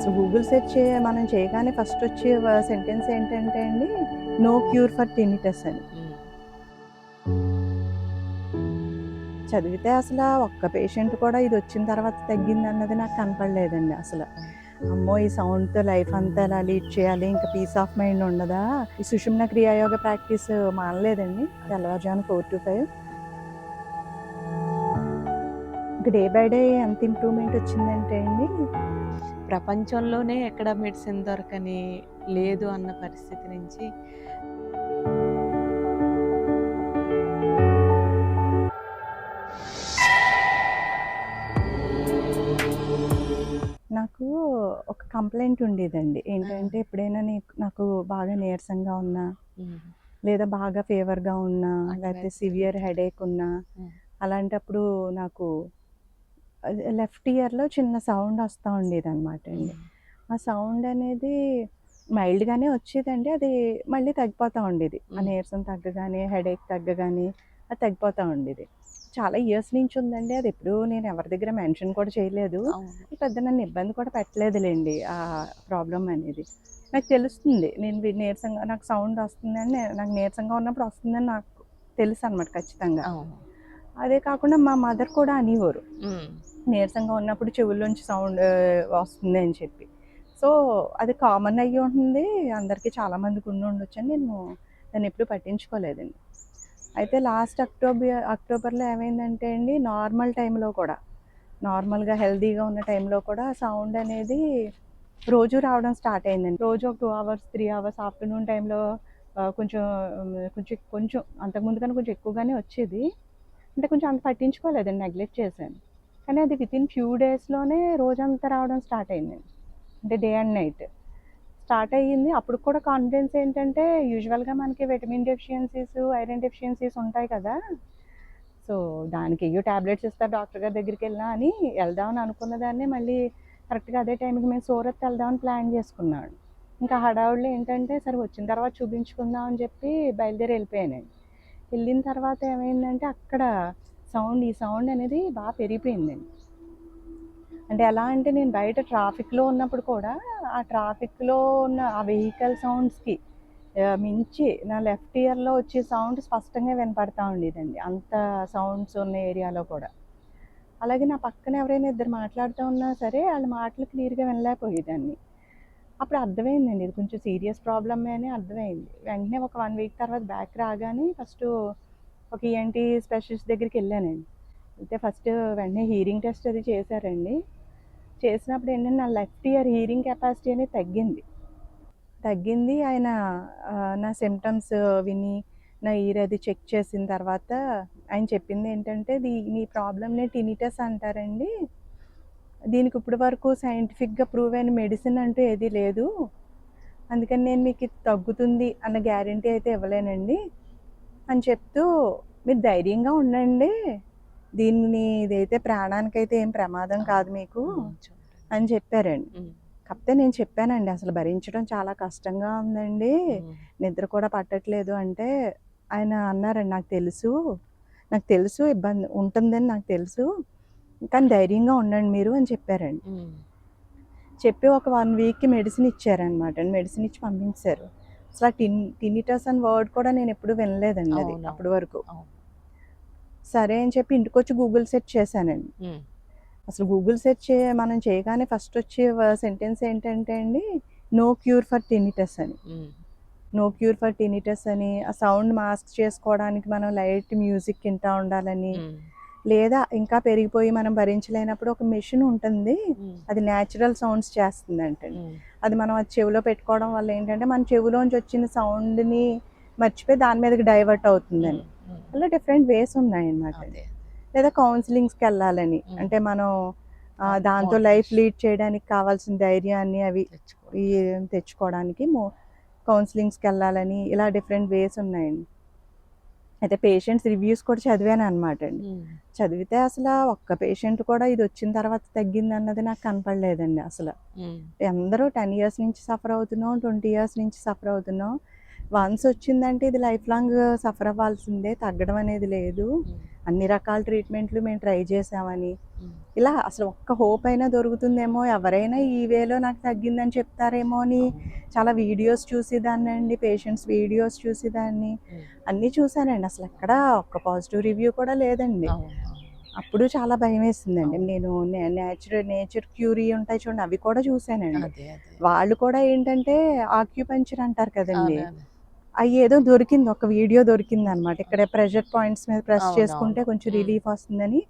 అసలు Google search చే మనం చేయగానే ఫస్ట్ వచ్చే సెంటెన్స్ ఏంటంటే అండి నో క్యూర్ ఫర్ టెనిటస్ అని. చదివితే అసలు ఒక్క పేషెంట్ కూడా ఇది వచ్చిన తర్వాత తగ్గింది అన్నది నాకు కనపడలేదండి అసలు. అమ్మో ఈ సౌండ్తో లైఫ్ అంతా ఎలా లీడ్ చేయాలి? ఇంకా పీస్ ఆఫ్ మైండ్ ఉండదా? ఈ సుషుమ్న క్రియాయోగ ప్రాక్టీస్ మానలేదండి. తెల్లవారుజాము four to five. Day by day ఎంత ఇంప్రూవ్మెంట్ వచ్చిందంటే అండి. ప్రపంచంలోనే ఎక్కడ మెడిసిన్ దొరకని లేదు అన్న పరిస్థితి నుంచి నాకు ఒక కంప్లైంట్ ఉండేదండి. ఏంటంటే ఎప్పుడైనా నీకు నాకు బాగా నీరసంగా ఉన్నా లేదా బాగా ఫీవర్గా ఉన్నా లేకపోతే సివియర్ హెడేక్ ఉన్నా. అలాంటప్పుడు నాకు లెఫ్ట్ ఇయర్లో చిన్న సౌండ్ వస్తూ ఉండేది అనమాట అండి ఆ సౌండ్ అనేది మైల్డ్గానే వచ్చేదండి. అది మళ్ళీ తగ్గిపోతూ ఉండేది. ఆ. నీరసం తగ్గగానే హెడేక్ తగ్గగానే అది తగ్గిపోతూ ఉండేది. చాలా ఇయర్స్ నుంచి ఉందండి. అది ఎప్పుడు నేను ఎవరి దగ్గర మెన్షన్ కూడా చేయలేదు. పెద్ద నన్ను ఇబ్బంది కూడా పెట్టలేదులేండి ఆ ప్రాబ్లం అనేది. నాకు తెలుస్తుంది. నేను నీరసంగా నాకు సౌండ్ వస్తుందని నాకు నీరసంగా ఉన్నప్పుడు వస్తుందని నాకు తెలుసు అనమాట ఖచ్చితంగా అదే కాకుండా మా మదర్ కూడా అనేవారు. నీరసంగా ఉన్నప్పుడు చెవుల్లోంచి సౌండ్ వస్తుంది అని చెప్పి. సో అది కామన్ అయ్యి ఉంటుంది. అందరికీ చాలామందికి ఉండి ఉండొచ్చు అని నేను దాన్ని ఎప్పుడు పట్టించుకోలేదండి. అయితే లాస్ట్ అక్టోబర్ అక్టోబర్లో ఏమైందంటే అండి నార్మల్ టైంలో కూడా నార్మల్గా హెల్తీగా ఉన్న టైంలో కూడా సౌండ్ అనేది రోజు రావడం స్టార్ట్ అయిందండి. రోజు ఒక two hours three hours afternoon టైంలో కొంచెం కొంచెం కొంచెం అంతకుముందు కన్నా కొంచెం ఎక్కువగానే వచ్చేది. అంటే కొంచెం అంత పట్టించుకోలేదండి నెగ్లెక్ట్ చేశాను. కానీ అది వితిన్ ఫ్యూ డేస్లోనే రోజంతా రావడం స్టార్ట్ అయింది. అంటే డే అండ్ నైట్ స్టార్ట్ అయ్యింది. అప్పుడు కూడా కాన్ఫిడెన్స్ ఏంటంటే యూజువల్గా మనకి విటమిన్ డెఫిషియన్సీస్ ఐరన్ డెఫిషియన్సీస్ ఉంటాయి కదా. సో దానికి అయ్యో ట్యాబ్లెట్స్ ఇస్తారు డాక్టర్ గారి దగ్గరికి వెళ్ళినా అని వెళ్దామని అనుకున్న దాన్ని మళ్ళీ కరెక్ట్గా అదే టైంకి మేము సూరత్ వెళ్దామని ప్లాన్ చేసుకున్నాడు. ఇంకా హడావుడిలో ఏంటంటే సరే వచ్చిన తర్వాత చూపించుకుందాం అని చెప్పి బయలుదేరి వెళ్ళిపోయాను వెళ్ళిన తర్వాత ఏమైందంటే అక్కడ సౌండ్ ఈ సౌండ్ అనేది బాగా పెరిగిపోయిందండి అంటే ఎలా అంటే నేను బయట ట్రాఫిక్లో ఉన్నప్పుడు కూడా ఆ ట్రాఫిక్లో ఉన్న ఆ వెహికల్ సౌండ్స్కి మించి నా లెఫ్ట్ ఇయర్లో వచ్చే సౌండ్ స్పష్టంగా వినపడతా ఉండేదండి. అంత సౌండ్స్ ఉన్న ఏరియాలో కూడా. అలాగే నా పక్కన ఎవరైనా ఇద్దరు మాట్లాడుతూ ఉన్నా సరే వాళ్ళ మాటలు క్లియర్గా వినలేకపోయేదాన్ని. అప్పుడు అర్థమైందండి ఇది కొంచెం సీరియస్ ప్రాబ్లమే అని అర్థమైంది. వెంటనే ఒక వన్ వీక్ తర్వాత బ్యాక్ రాగానే ఫస్ట్ ఒక ఈఎన్టీ స్పెషలిస్ట్ దగ్గరికి వెళ్ళానండి. అయితే ఫస్ట్ వెంటనే హీరింగ్ టెస్ట్ అది చేశారండి. చేసినప్పుడు ఏంటంటే నా లెఫ్ట్ ఇయర్ హీరింగ్ కెపాసిటీ అనేది తగ్గింది. తగ్గింది ఆయన నా సిమ్టమ్స్ విని నా ఇయర్ అది చెక్ చేసిన తర్వాత ఆయన చెప్పింది ఏంటంటే దీ మీ ప్రాబ్లమ్ని టినిటస్ అంటారండి. దీనికి ఇప్పటి వరకు సైంటిఫిక్గా ప్రూవ్ అయిన మెడిసిన్ అంటూ ఏదీ లేదు. అందుకని నేను మీకు తగ్గుతుంది అన్న గ్యారంటీ అయితే ఇవ్వలేనండి. అని చెప్తూ మీరు ధైర్యంగా ఉండండి. దీన్ని ఇదైతే ప్రాణానికైతే ఏం ప్రమాదం కాదు మీకు. అని చెప్పారండి. కాకపోతే నేను చెప్పానండి అసలు భరించడం చాలా కష్టంగా ఉందండి. నిద్ర కూడా పట్టట్లేదు అంటే ఆయన అన్నారండి నాకు తెలుసు. నాకు తెలుసు ఇబ్బంది ఉంటుందని నాకు తెలుసు. కానీ ధైర్యంగా ఉండండి మీరు అని చెప్పారండి. చెప్పి ఒక వన్ వీక్కి మెడిసిన్ ఇచ్చారనమాట మెడిసిన్ ఇచ్చి పంపించారు. అసలు ఆ టిన్ టినిటస్ అని వర్డ్ కూడా నేను ఎప్పుడు వినలేదండి అది. అప్పటి వరకు. సరే అని చెప్పి ఇంటికి వచ్చి గూగుల్ సెర్చ్ చేశానండి. అసలు గూగుల్ సెర్చ్ మనం చేయగానే ఫస్ట్ వచ్చే సెంటెన్స్ ఏంటంటే అండి నో క్యూర్ ఫర్ టినిటస్ అని. నో క్యూర్ ఫర్ టినిటస్ అని. ఆ సౌండ్ మాస్క్ చేసుకోవడానికి మనం లైట్ మ్యూజిక్ వింటా ఉండాలని. లేదా ఇంకా పెరిగిపోయి మనం భరించలేనప్పుడు ఒక మెషిన్ ఉంటుంది. అది న్యాచురల్ సౌండ్స్ చేస్తుంది ఉమ్, అది మనం అది చెవిలో పెట్టుకోవడం వల్ల ఏంటంటే మన చెవిలోంచి వచ్చిన సౌండ్ని మర్చిపోయి దాని మీదకి డైవర్ట్ అవుతుందని. అలా డిఫరెంట్ వేస్ ఉన్నాయన్నమాట. లేదా కౌన్సిలింగ్స్కి వెళ్ళాలని. అంటే మనం దాంతో. లైఫ్ లీడ్ చేయడానికి కావాల్సిన ధైర్యాన్ని అవి తెచ్చుకోవడానికి కౌన్సిలింగ్స్కి వెళ్ళాలని ఇలా డిఫరెంట్ వేస్ ఉన్నాయండి. అయితే పేషెంట్స్ రివ్యూస్ కూడా చదివాను అనమాట అండి. చదివితే అసలు ఒక్క పేషెంట్ కూడా ఇది వచ్చిన తర్వాత తగ్గింది అన్నది నాకు కనపడలేదండి అసలు. అందరూ టెన్ ఇయర్స్ నుంచి సఫర్ అవుతున్నాం ట్వంటీ ఇయర్స్ నుంచి సఫర్ అవుతున్నాం. వన్స్ వచ్చిందంటే ఇది లైఫ్ లాంగ్ సఫర్ అవ్వాల్సిందే తగ్గడం అనేది లేదు. అన్ని రకాల ట్రీట్మెంట్లు మేము ట్రై చేసామని ఇలా అసలు ఒక్క హోప్ అయినా దొరుకుతుందేమో ఎవరైనా ఈ వేలో నాకు తగ్గిందని చెప్తారేమో అని చాలా వీడియోస్ చూసేదాన్ని అండి పేషెంట్స్ వీడియోస్ చూసేదాన్ని. అన్నీ చూసానండి అసలు ఎక్కడ ఒక్క పాజిటివ్ రివ్యూ కూడా లేదండి. అప్పుడు చాలా భయం వేసిందండి నేను నేచురల్ నేచర్ క్యూరీ ఉంటాయి చూడండి అవి కూడా అదే వాళ్ళు కూడా ఏంటంటే ఆక్యుపంచర్ అంటారు కదండి. ఏదో దొరికింది ఒక వీడియో దొరికింది అనమాట ఇక్కడ ప్రెషర్ పాయింట్స్ మీద ప్రెస్ చేసుకుంటే. కొంచెం. రిలీఫ్ వస్తుందని.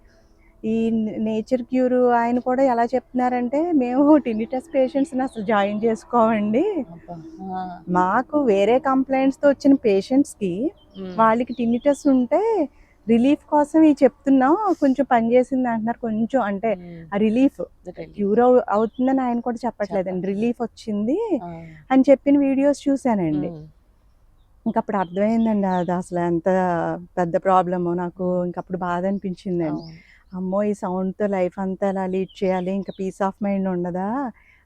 ఈ నేచర్ క్యూర్ ఆయన కూడా ఎలా చెప్తున్నారంటే మేము టినిటస్ పేషెంట్స్ని అసలు జాయిన్ చేసుకోవండి మాకు వేరే కంప్లైంట్స్తో వచ్చిన పేషెంట్స్కి వాళ్ళకి టినిటస్ ఉంటే రిలీఫ్ కోసం ఇవి చెప్తున్నాం కొంచెం పనిచేసింది అంటున్నారు కొంచెం అంటే ఆ రిలీఫ్. క్యూర్ అవుతుందని ఆయన కూడా చెప్పట్లేదండి. చెప్పట్లేదు. రిలీఫ్ వచ్చింది అని చెప్పిన వీడియోస్ చూశానండి. ఇంక అప్పుడు అర్థమైందండి అది అసలు ఎంత పెద్ద ప్రాబ్లమో నాకు ఇంకప్పుడు బాధ అనిపించిందండి. అమ్మో ఈ సౌండ్తో లైఫ్ అంతా ఎలా లీడ్ చేయాలి? ఇంకా పీస్ ఆఫ్ మైండ్ ఉండదా?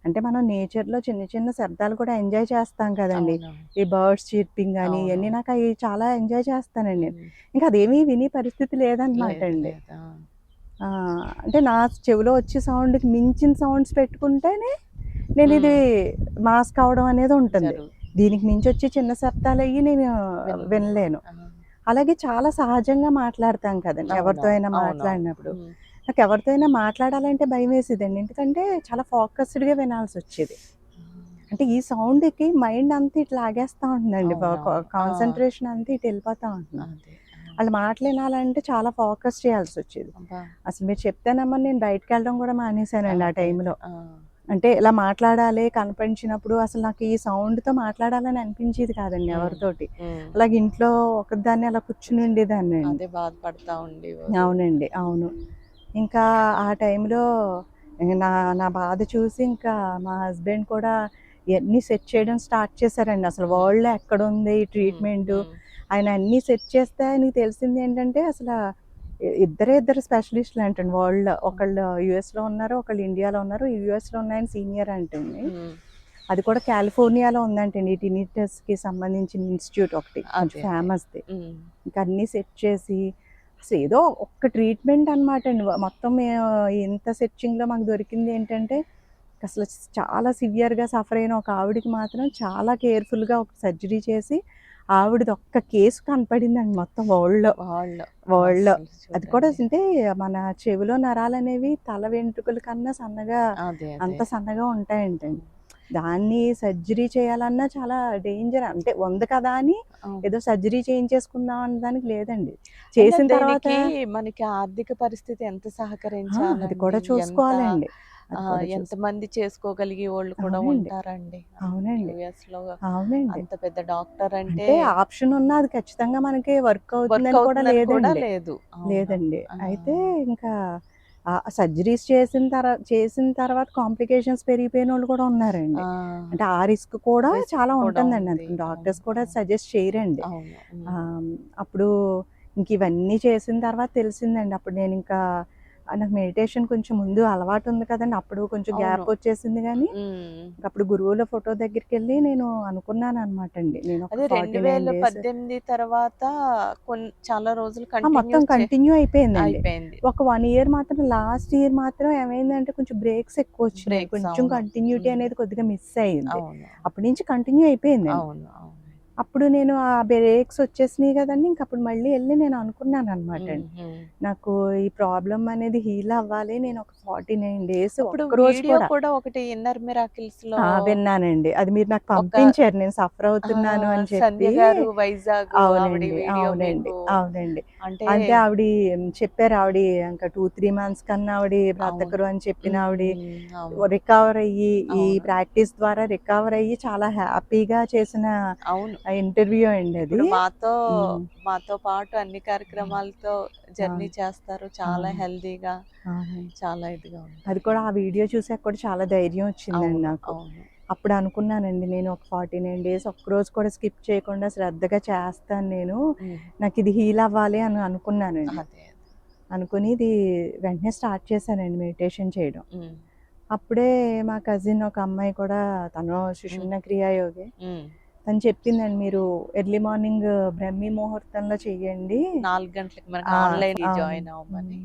అంటే మనం నేచర్లో చిన్న చిన్న శబ్దాలు కూడా ఎంజాయ్ చేస్తాం కదండి. ఈ బర్డ్స్ చీర్పింగ్ అవును. ఇవన్నీ నాకు అవి చాలా ఎంజాయ్ చేస్తానండి. ఇంకా అదేమీ విని పరిస్థితి లేదనమాట లేదు, అండి. అంటే నా చెవిలో వచ్చే సౌండ్కి మించిన సౌండ్స్ పెట్టుకుంటేనే నేను ఇది మాస్క్ అవడం అనేది ఉంటుంది. దీనికి మించి వచ్చి చిన్న శబ్దాలు అయ్యి నేను వినలేను. అలాగే చాలా సహజంగా మాట్లాడతాం కదండి ఎవరితో అయినా మాట్లాడినప్పుడు. నాకు ఎవరితో అయినా మాట్లాడాలంటే భయం వేసేదండి. ఎందుకంటే చాలా ఫోకస్డ్గా వినాల్సి వచ్చేది. అంటే ఈ సౌండ్కి మైండ్ అంతా ఇట్లా ఆగేస్తూ ఉంటుందండి. కాన్సన్ట్రేషన్ అంతా ఇటు వెళ్ళిపోతూ ఉంటుంది వాళ్ళు మాటలు వినాలంటే చాలా ఫోకస్ చేయాల్సి వచ్చేది. అసలు మీరు చెప్తేనమ్మా నేను బయటకు వెళ్ళడం కూడా మానేశానండి ఆ టైంలో. అంటే ఇలా మాట్లాడాలి కనిపించినప్పుడు అసలు నాకు ఈ సౌండ్తో మాట్లాడాలని అనిపించేది కాదండి. ఎవరితోటి. అలాగే ఇంట్లో ఒకదాన్ని అలా కూర్చుని ఉండేదాన్ని. అదే బాధపడతా ఉండి అవునండి అవును. ఇంకా ఆ టైంలో నా నా బాధ చూసి ఇంకా మా హస్బెండ్ కూడా ఇవన్నీ సెట్ చేయడం స్టార్ట్ చేశారండి. అసలు వరల్డ్లో ఎక్కడ ఉంది ఈ ట్రీట్మెంట్? ఆయన అన్నీ సెట్ చేస్తే ఆయనకి తెలిసింది ఏంటంటే అసలు ఇద్దరే ఇద్దరు స్పెషలిస్టులు అంటండి. వరల్డ్ ఒకళ్ళు యుఎస్లో ఉన్నారు ఒకళ్ళు ఇండియాలో ఉన్నారు. యుఎస్లో ఉన్నాయని సీనియర్ అంటండి. అది కూడా కాలిఫోర్నియాలో ఉందంటండి. ఈ టినిటస్కి సంబంధించిన ఇన్స్టిట్యూట్ ఒకటి. ఫేమస్ది ఇంకా అన్నీ సెట్ చేసి అసలు ఏదో ఒక్క ట్రీట్మెంట్ అనమాట అండి మొత్తం ఇంత సెర్చింగ్లో మాకు దొరికింది ఏంటంటే అసలు చాలా సివియర్గా సఫర్ అయిన ఒక ఆవిడకి మాత్రం చాలా కేర్ఫుల్గా ఒక సర్జరీ చేసి ఆవిడది ఒక్క కేసు కనపడిందండి మొత్తం వరల్డ్లో. వరల్డ్లో. అసలు అది కూడా. అంటే మన చెవిలో నరాలు అనేవి తల వెంట్రుకల కన్నా సన్నగా అంత సన్నగా ఉంటాయంటండి. దాన్ని సర్జరీ చేయాలన్నా చాలా డేంజర్. అంటే ఉంది కదా అని. ఏదో సర్జరీ చేయించేసుకుందాం అన్న దానికి లేదండి. చేసిన తర్వాత మనకి ఆర్థిక పరిస్థితి ఎంత సహకరించాలి అది కూడా చూసుకోవాలండి. అది కూడా ఎంత చూసుకో- మంది చేసుకోగలిగే వాళ్ళు కూడా. ఉంటారండి. అవునండి. లో అవునండి. అంత పెద్ద డాక్టర్ అంటే ఆప్షన్ ఉన్నా అది ఖచ్చితంగా మనకి వర్క్ అవుతుందని కూడా లేదు. లేదండి. అయితే ఇంకా సర్జరీస్ చేసిన తర్వాత చేసిన తర్వాత కాంప్లికేషన్స్ పెరిగిపోయిన వాళ్ళు కూడా ఉన్నారండి. అంటే ఆ రిస్క్ కూడా చాలా ఉంటుందండి. అందుకని డాక్టర్స్ కూడా. సజెస్ట్ చేయరండి. అప్పుడు ఇంక ఇవన్నీ చేసిన తర్వాత తెలిసిందండి. అప్పుడు నేను ఇంకా నాకు మెడిటేషన్ కొంచెం ముందు అలవాటు ఉంది కదండి. అప్పుడు కొంచెం గ్యాప్. వచ్చేసింది కానీ అప్పుడు గురువుల ఫోటో దగ్గరికి వెళ్ళి నేను అనుకున్నాను అనమాట అండి నేను రెండు 49 వేల పద్దెనిమిది తర్వాత చాలా రోజులు మొత్తం కంటిన్యూ అయిపోయింది. ఒక వన్ ఇయర్ మాత్రం లాస్ట్ ఇయర్ మాత్రం ఏమైందంటే కొంచెం బ్రేక్స్ ఎక్కువ వచ్చినాయి. కొంచెం. కంటిన్యూటీ. అనేది కొద్దిగా మిస్ అవును. అప్పటి నుంచి కంటిన్యూ అయిపోయింది అవును. అప్పుడు నేను ఆ బ్రేక్స్ వచ్చేసినాయి కదండి. ఇంక అప్పుడు మళ్ళీ వెళ్ళి నేను అనుకున్నాను అనమాట అండి. నాకు ఈ ప్రాబ్లం అనేది హీల్ అవ్వాలి. నేను ఒక ఫార్టీ నైన్ డేస్ కూడా ఒకటి ఇన్నర్ మిరాకిల్స్లో విన్నానండి. అది మీరు నాకు పంపించారు. నేను సఫర్ అవుతున్నాను అని చెప్పి. వైజాగ్ అవునండి అవునండి అవునండి. అంటే ఆవిడ చెప్పారు ఆవిడ ఇంకా టూ త్రీ మంత్స్ కన్నా ఆవిడ బ్రతకరు అని చెప్పిన ఆవిడ రికవర్ అయ్యి ఈ. ప్రాక్టీస్ ద్వారా రికవర్ అయ్యి చాలా హ్యాపీగా చేసిన ఇంటర్వ్యూ అండి అది మాతో. మాతో పాటు అన్ని కార్యక్రమాలతో జర్నీ. చేస్తారు చాలా. హెల్దీగా. చాలా ఇదిగా ఉంది అది కూడా ఆ వీడియో చూసాక కూడా చాలా ధైర్యం వచ్చిందండి నాకు అప్పుడు అనుకున్నానండి నేను ఒక ఫార్టీ నైన్ డేస్ ఒక్కరోజు కూడా స్కిప్ చేయకుండా శ్రద్ధగా చేస్తాను నేను. నాకు ఇది హీల్ అవ్వాలి అని అనుకున్నానండి. అనుకుని ఇది వెంటనే స్టార్ట్ చేశానండి మెడిటేషన్ చేయడం. అప్పుడే మా కజిన్ ఒక అమ్మాయి కూడా తను సుషుమ్న క్రియాయోగి. తను చెప్పిందండి మీరు ఎర్లీ మార్నింగ్ బ్రహ్మీ ముహూర్తంలో చెయ్యండి. నాలుగు గంటలకు ఆన్లైన్. జాయిన్ అవ్వమని.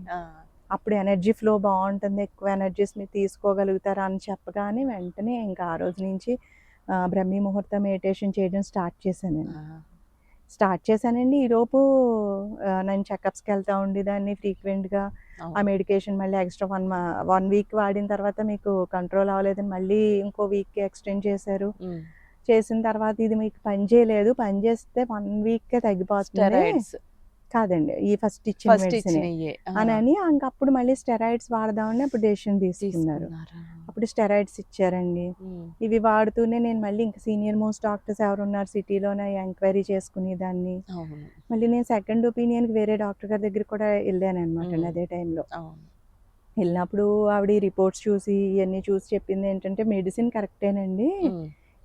అప్పుడు ఎనర్జీ ఫ్లో బాగుంటుంది ఎక్కువ ఎనర్జీస్ మీరు తీసుకోగలుగుతారా అని చెప్పగానే వెంటనే ఇంకా ఆ రోజు నుంచి బ్రహ్మీ ముహూర్తం మెడిటేషన్ చేయడం స్టార్ట్ చేశానండి ఆ, స్టార్ట్ చేశానండి. ఈలోపు నేను చెకప్స్కి వెళ్తా ఉండేదాన్ని ఫ్రీక్వెంట్గా. ఆ మెడికేషన్ మళ్ళీ ఎక్స్ట్రా వన్ వన్ వీక్ వాడిన తర్వాత మీకు కంట్రోల్ అవ్వలేదని మళ్ళీ ఇంకో వీక్కి ఎక్స్టెండ్ చేశారు. చేసిన తర్వాత ఇది మీకు పని చేయలేదు. పని చేస్తే వన్ వీక్కే తగ్గిపోతుంది. కాదండి. ఈ ఫస్ట్ ఇచ్చిన ఫస్ట్ మెడిసిన్. అని అని ఇంకప్పుడు మళ్ళీ స్టెరాయిడ్స్ వాడదామని అప్పుడు డెసిషన్ తీసుకున్నారు? అప్పుడు స్టెరాయిడ్స్ ఇచ్చారండి. ఇవి వాడుతూనే నేను మళ్ళీ ఇంకా సీనియర్ మోస్ట్ డాక్టర్స్ ఎవరు ఉన్నారు సిటీలోనే ఎంక్వైరీ చేసుకునేదాన్ని. మళ్ళీ నేను సెకండ్ ఒపీనియన్కి వేరే డాక్టర్ గారి దగ్గర కూడా వెళ్ళాను అనమాట. అదే టైంలో. వెళ్ళినప్పుడు ఆవిడ రిపోర్ట్స్ చూసి ఇవన్నీ చూసి చెప్పింది ఏంటంటే మెడిసిన్ కరెక్టేనండి.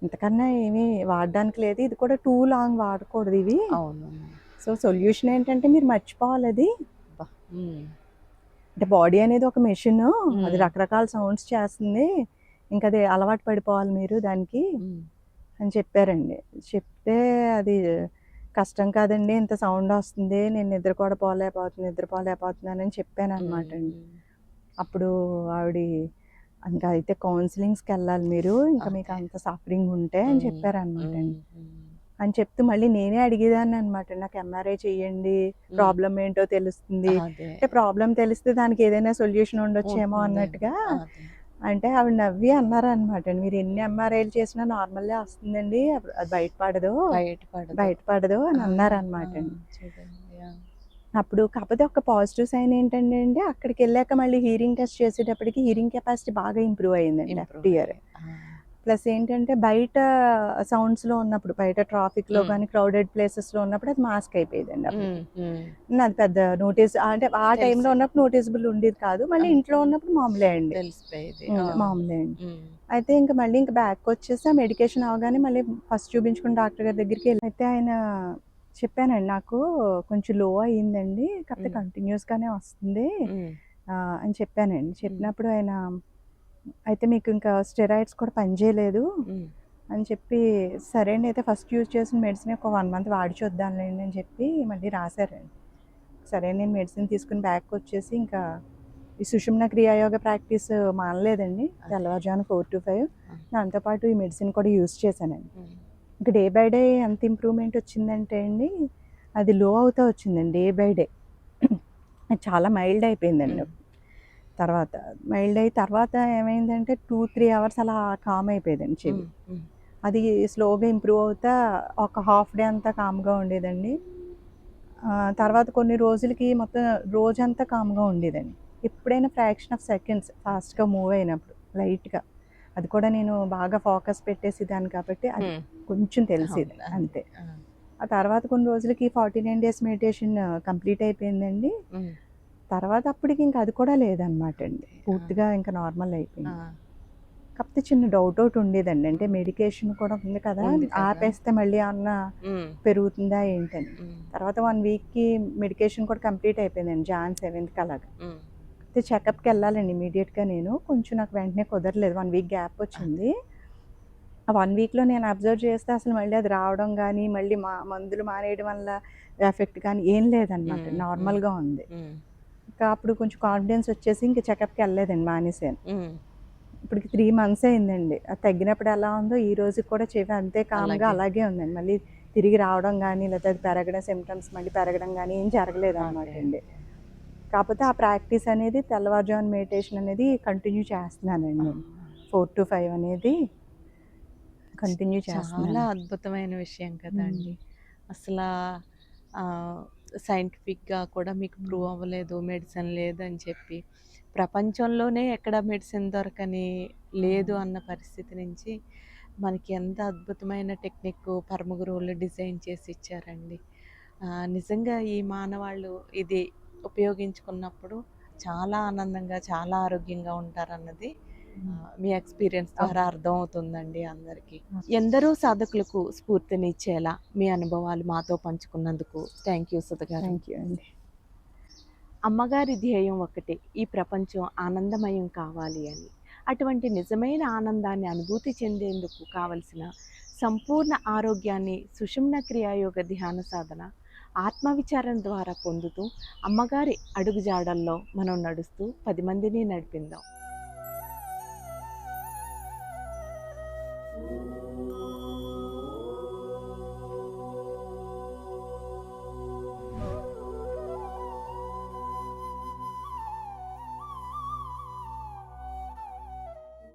ఇంతకన్నా ఏమీ వాడడానికి లేదు. ఇది కూడా టూ లాంగ్ వాడకూడదు ఇవి. అవును. సో సొల్యూషన్ ఏంటంటే మీరు మర్చిపోవాలి అది. అంటే బాడీ అనేది ఒక మెషిన్ అది. రకరకాల సౌండ్స్ చేస్తుంది ఇంకా అది అలవాటు పడిపోవాలి మీరు దానికి. అని చెప్పారండి చెప్తే అది కష్టం కాదండి ఇంత సౌండ్ వస్తుంది నేను నిద్ర కూడా పోలేకపోతుంది నిద్రపోలేకపోతున్నాను అని చెప్పాను అనమాట అండి. అప్పుడు ఆవిడ ఇంకా అయితే కౌన్సిలింగ్స్కి వెళ్ళాలి మీరు ఇంకా మీకు. అంత సఫరింగ్ ఉంటే అని. చెప్పారనమాట అండి. అని చెప్తూ మళ్ళీ నేనే అడిగేదాన్ని అనమాట నాకు ఎంఆర్ఐ చెయ్యండి ఉమ్. ప్రాబ్లం ఏంటో తెలుస్తుంది. అంటే ప్రాబ్లం తెలిస్తే దానికి ఏదైనా సొల్యూషన్ ఉండొచ్చేమో. అన్నట్టుగా. అంటే ఆవిడ నవ్వి అన్నారు అనమాట మీరు ఎన్ని ఎంఆర్ఐలు చేసినా నార్మల్గా వస్తుందండి అది బయటపడదు బయటపడదు. అని ఆ, అన్నారు అనమాట ఆ, అండి చూడండి ఆ. అప్పుడు కాకపోతే ఒక పాజిటివ్ సైన్ ఏంటంటే అండి అక్కడికి వెళ్ళాక మళ్ళీ హీరింగ్ టెస్ట్ చేసేటప్పటికి హీరింగ్ కెపాసిటీ బాగా ఇంప్రూవ్ అయ్యిందండి Improve లెఫ్ట్ ఇయర్. ప్లస్ ఏంటంటే బయట సౌండ్స్లో ఉన్నప్పుడు బయట ట్రాఫిక్లో మ్మ్. కానీ క్రౌడెడ్ ప్లేసెస్లో ఉన్నప్పుడు అది మాస్క్ అయిపోయిందండి అప్పుడు. అది పెద్ద నోటీస్ అంటే ఆ. టైంలో ఉన్నప్పుడు నోటీసబుల్ ఉండేది కాదు మళ్ళీ. ఇంట్లో ఉన్నప్పుడు మామూలే అండి. మామూలే అండి. అయితే ఇంకా మళ్ళీ ఇంకా బ్యాక్ వచ్చేసి ఆ మెడికేషన్ అవగానే మళ్ళీ ఫస్ట్ చూపించుకున్న డాక్టర్ గారి దగ్గరికి వెళ్ళి అయితే ఆయన చెప్పానండి నాకు కొంచెం లో అయ్యిందండి కాకపోతే. కంటిన్యూస్గానే వస్తుంది అని చెప్పానండి చెప్పినప్పుడు ఆయన అయితే మీకు ఇంకా స్టెరాయిడ్స్ కూడా పనిచేయలేదు. అని చెప్పి సరే అండి అయితే ఫస్ట్ యూజ్ చేసిన మెడిసిన్ ఒక వన్ మంత్ వాడి చూద్దాంలేండి అని చెప్పి మళ్ళీ రాశారండి. సరే నేను మెడిసిన్ తీసుకుని బ్యాక్ వచ్చేసి ఇంకా ఈ సుషుమ్న క్రియాయోగ ప్రాక్టీస్ మానలేదండి. తెల్లవారుజామున ఫోర్ టు ఫైవ్. దాంతోపాటు ఈ మెడిసిన్ కూడా యూజ్ చేశానండి. ఇంకా డే బై డే ఎంత ఇంప్రూవ్మెంట్ వచ్చిందంటే అండి అది లో అవుతా వచ్చిందండి డే బై డే. చాలా మైల్డ్ అయిపోయిందండి. తర్వాత మైల్డ్ అయ్యి తర్వాత ఏమైందంటే టూ త్రీ అవర్స్ అలా కామ్ అయిపోయేదండి చెవి. అది స్లోగా ఇంప్రూవ్ అవుతా ఒక హాఫ్ డే అంతా కామ్గా ఉండేదండి తర్వాత కొన్ని రోజులకి మొత్తం రోజంతా కామ్గా ఉండేదండి ఎప్పుడైనా ఫ్రాక్షన్ ఆఫ్ సెకండ్స్ ఫాస్ట్గా మూవ్ అయినప్పుడు లైట్గా అది కూడా నేను బాగా ఫోకస్ పెట్టేసేదాన్ని కాబట్టి అది. కొంచెం తెలిసేది? అంతే ఆ. తర్వాత కొన్ని రోజులకి forty nine days meditation complete అయిపోయిందండి. తర్వాత అప్పటికి ఇంకా అది కూడా లేదనమాట అండి పూర్తిగా ఇంకా నార్మల్. అయిపోయింది కాకపోతే చిన్న డౌట్ ఒకటి ఉండేదండి అంటే మెడికేషన్ కూడా ఉంది కదా. ఆపేస్తే మళ్ళీ అన్న. పెరుగుతుందా ఏంటని. తర్వాత వన్ వీక్కి మెడికేషన్ కూడా కంప్లీట్ అయిపోయిందండి జాన్ సెవెంత్కి అలాగా. అయితే చెకప్కి వెళ్ళాలండి ఇమీడియట్గా నేను కొంచెం నాకు వెంటనే కుదరలేదు వన్ వీక్ గ్యాప్ వచ్చింది ఆ వన్ వీక్లో నేను అబ్జర్వ్ చేస్తే అసలు మళ్ళీ అది రావడం కానీ మళ్ళీ మా మందులు మానేయడం వల్ల ఎఫెక్ట్ కానీ ఏం లేదనమాట. నార్మల్గా ఉంది. ఇంకా అప్పుడు కొంచెం కాన్ఫిడెన్స్ వచ్చేసి ఇంకా చెకప్కి వెళ్ళలేదండి మానేసాను. ఇప్పటికి త్రీ మంత్స్ అయిందండి. అది తగ్గినప్పుడు ఎలా ఉందో ఈ రోజు కూడా చెవి అంతే కామ్గా అలాగే. ఉందండి. మళ్ళీ తిరిగి రావడం కానీ లేకపోతే అది పెరగడం సిమ్టమ్స్ మళ్ళీ పెరగడం కానీ ఏం జరగలేదు అనమాట. అండి. కాకపోతే ఆ ప్రాక్టీస్ అనేది తెల్లవారుజామున మెడిటేషన్ అనేది కంటిన్యూ చేస్తున్నానండి. నేను ఫోర్ టు ఫైవ్ అనేది కంటిన్యూ చాలా చేస్తున్నాను. అద్భుతమైన విషయం కదండి. అసలు సైంటిఫిక్గా కూడా మీకు ప్రూవ్ అవ్వలేదు మెడిసిన్ లేదని చెప్పి. ప్రపంచంలోనే ఎక్కడ మెడిసిన్ దొరకని లేదు అన్న పరిస్థితి నుంచి మనకి ఎంత అద్భుతమైన టెక్నిక్ పరమ గురువులు డిజైన్ చేసి ఇచ్చారండి. నిజంగా ఈ మానవాళ్ళు ఇది ఉపయోగించుకున్నప్పుడు చాలా ఆనందంగా చాలా ఆరోగ్యంగా ఉంటారన్నది మీ ఎక్స్పీరియన్స్ ద్వారా అర్థమవుతుందండి అందరికీ. ఎందరో సాధకులకు స్ఫూర్తినిచ్చేలా మీ అనుభవాలు మాతో పంచుకున్నందుకు థ్యాంక్ యూ సుధగారు. థ్యాంక్ యూ అండి. అమ్మగారి ధ్యేయం ఒకటే ఈ ప్రపంచం ఆనందమయం కావాలి అని. అటువంటి నిజమైన ఆనందాన్ని అనుభూతి చెందేందుకు కావలసిన సంపూర్ణ ఆరోగ్యాన్ని సుషుమ్న క్రియాయోగ ధ్యాన సాధన ఆత్మవిచారణ ద్వారా పొందుతూ అమ్మగారి అడుగుజాడల్లో మనం నడుస్తూ పది మందిని నడిపిందాం.